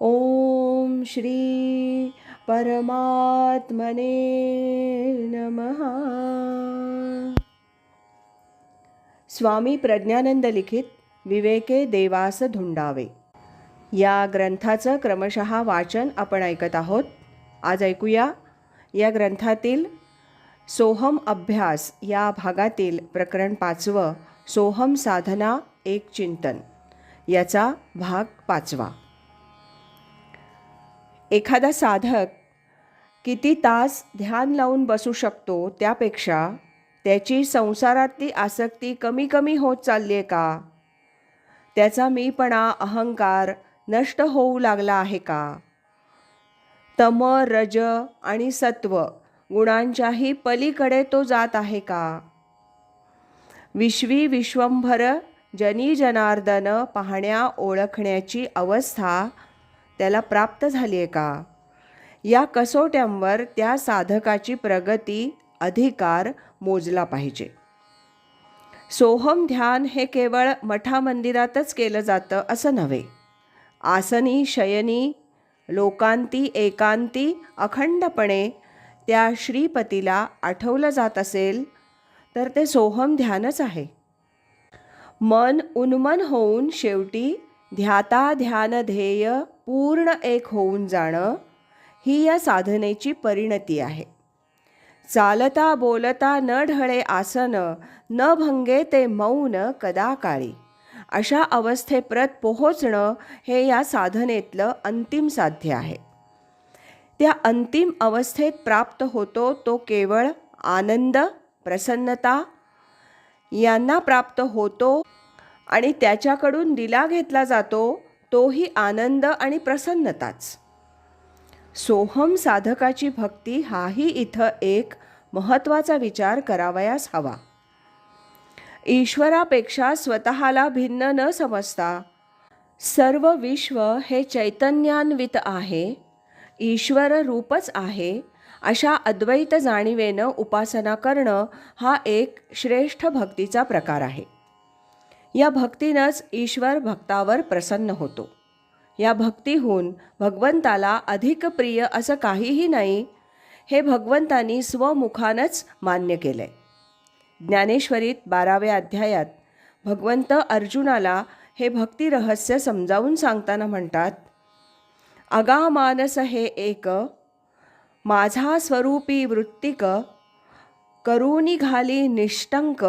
ॐ श्री परमात्मने नमः। स्वामी प्रज्ञानंद लिखित विवेके देवास धुंडावे। या ग्रंथाचं क्रमशः वाचन आपण ऐकत आहोत. आज ऐकूया. या ग्रंथातील सोहम अभ्यास या भागातील प्रकरण पाचवं सोहम साधना एक चिंतन. याचा भाग पाचवा. एखादा साधक किती तास ध्यान लावून बसू शकतो त्यापेक्षा त्याची संसारातली आसक्ती कमी कमी होत चालली आहे का? त्याचा मीपणा अहंकार नष्ट होऊ लागला आहे का? तम रज आणि सत्व गुणांच्याही पलीकडे तो जात आहे का? विश्वी विश्वंभर जनी जनार्दन पाहण्या ओळखण्याची अवस्था त्याला प्राप्त झाली आहे का? या कसोट्यांवर त्या साधकाची प्रगती अधिकार मोजला पाहिजे. सोहम ध्यान हे केवळ मठामंदिरातच केलं जातं असं नव्हे. आसनी शयनी लोकांती एकांती अखंडपणे त्या श्रीपतीला आठवलं जात असेल तर ते सोहम ध्यानच आहे. मन उन्मन होऊन शेवटी ध्याता ध्यान ध्येय पूर्ण एक होऊन जाणं ही या साधनेची परिणती आहे. चालता बोलता न ढळे आसन न भंगे ते मौन कदाकाळी. अशा अवस्थेप्रत पोहोचणं हे या साधनेतलं अंतिम साध्य आहे. त्या अंतिम अवस्थेत प्राप्त होतो तो केवळ आनंद प्रसन्नता यांना प्राप्त होतो आणि त्याच्याकडून दिला घेतला जातो तोही आनंद आणि प्रसन्नताच. सोहम साधकाची भक्ती हाही इथं एक महत्त्वाचा विचार करावयास हवा. ईश्वरापेक्षा स्वतःला भिन्न न समजता सर्व विश्व हे चैतन्यान्वित आहे ईश्वर रूपच आहे अशा अद्वैत जाणीवेनं उपासना करणं हा एक श्रेष्ठ भक्तीचा प्रकार आहे. या भक्तीनंच ईश्वर भक्तावर प्रसन्न होतो. या भक्तीहून भगवंताला अधिक प्रिय असं काहीही नाही हे भगवंतानी स्वमुखानंच मान्य केलं आहे ज्ञानेश्वरीत बाराव्या अध्यायात भगवंत अर्जुनाला हे भक्ती रहस्य समजावून सांगताना म्हणतात अगा मानस हे एक माझा स्वरूपी वृत्तिक करूनी घाली निष्टंक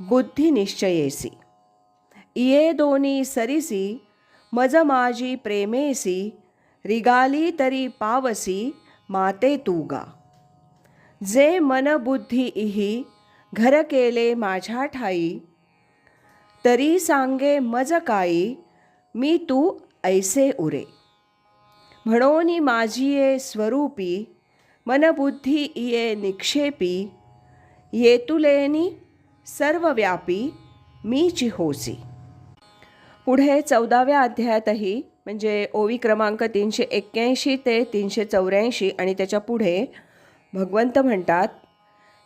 बुद्धी निश्चयेसी इये दोनी सरिसी मज माझी प्रेमेसी रिगाली तरी पावसी माते तूगा जे मन बुद्धी इही घर केले माझ्या ठाई तरी सांगे मज काई मी तू ऐसे उरे म्हणून माझीये स्वरूपी मनबुद्धी इये निक्षेपी येतुलेनी सर्वव्यापी मी चिहोसी पुढे चौदाव्या अध्यायातही म्हणजे ओवी क्रमांक तीनशे एक्क्याऐंशी ते तीनशे चौऱ्याऐंशी आणि त्याच्या पुढे भगवंत म्हणतात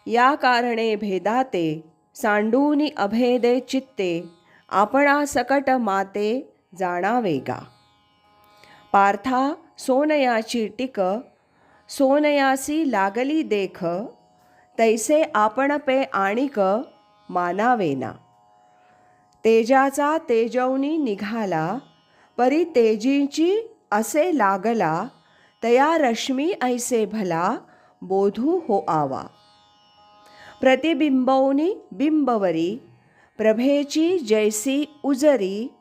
या कारणे भेदाते सांडूनी अभेदे चित्ते आपणा सकट माते जाणावेगा. पार्था सोनयाची टिक सोनयासी लागली देख तैसे आपण पे आणिक मानावेना. तेजाचा तेजवनी निघाला परी तेजींची असे लागला तया रश्मी ऐसे भला बोधू हो आवा. प्रतिबिंबवनी बिंबवरी प्रभेची जैसी उजरी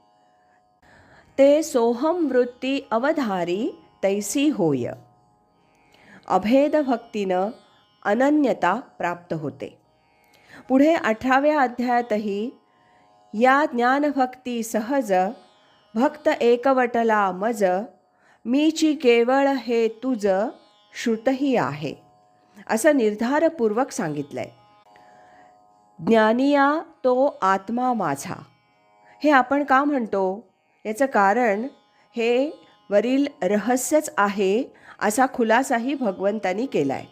ते सोहम वृत्ती अवधारी तैसी होय. अभेद भक्तीनं अनन्यता प्राप्त होते. पुढे अठराव्या अध्यायातही या ज्ञानभक्ती सहज भक्त एकवटला मज मीची केवळ हे तुझ श्रुतही आहे असं निर्धारपूर्वक सांगितलं आहे ज्ञानिया तो आत्मा माझा. हे आपण का म्हणतो? याचं कारण हे वरील रहस्यच आहे असा खुलासाही भगवंतानी केला आहे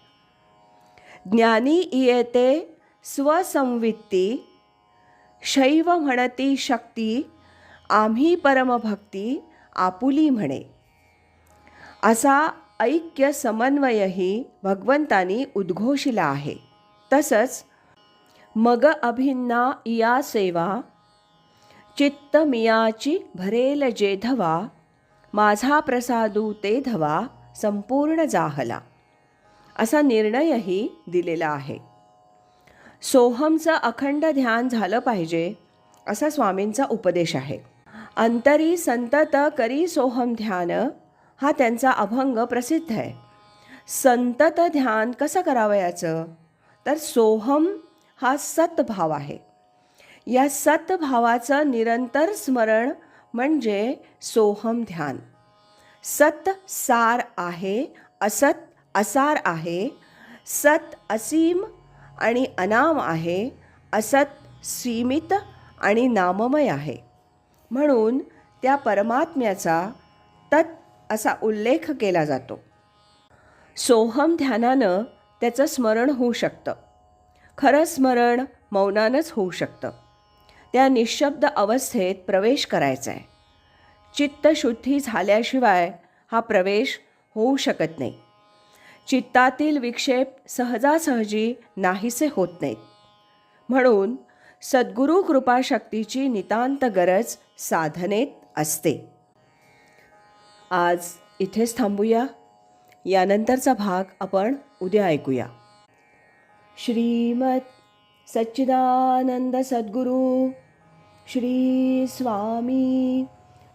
ज्ञानी इयेते स्वसंवित्ती शैव म्हणती शक्ती आम्ही परमभक्ती आपुली म्हणे. असा ऐक्य समन्वयही भगवंतानी उद्घोषिला आहे. तसंच मग अभिन्ना या सेवा चित्त मियाची भरेल जे धवा माझा प्रसादू ते धवा संपूर्ण जाहला. असा निर्णयही दिलेला आहे. सोहमचं अखंड ध्यान झालं पाहिजे असा स्वामींचा उपदेश आहे. अंतरी संतत करी सोहम ध्यान हा त्यांचा अभंग प्रसिद्ध आहे. संतत ध्यान कसं करावयाचं तर सोहम हा सतभाव आहे. या सतभावाचं निरंतर स्मरण म्हणजे सोहम ध्यान. सत सार आहे असत असार आहे सत असीम आणि अनाम आहे असत सीमित आणि नाममय आहे. म्हणून त्या परमात्म्याचा तत् असा उल्लेख केला जातो. सोहम ध्यानानं त्याचं स्मरण होऊ शकतं. खरं स्मरण मौनानंच होऊ शकतं. त्या निशब्द अवस्थेत प्रवेश करायचा आहे चित्तशुद्धी झाल्याशिवाय हा प्रवेश होऊ शकत नाही. चित्तातील विक्षेप सहजासहजी नाहीसे होत नाहीत. म्हणून सद्गुरू कृपाशक्तीची नितांत गरज साधनेत असते. आज इथेच थांबूया. यानंतरचा भाग आपण उद्या ऐकूया. श्रीमत सच्चिदानंद सद्गुरू श्री स्वामी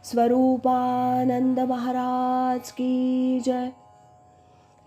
स्वरूपानंद महाराज की जय.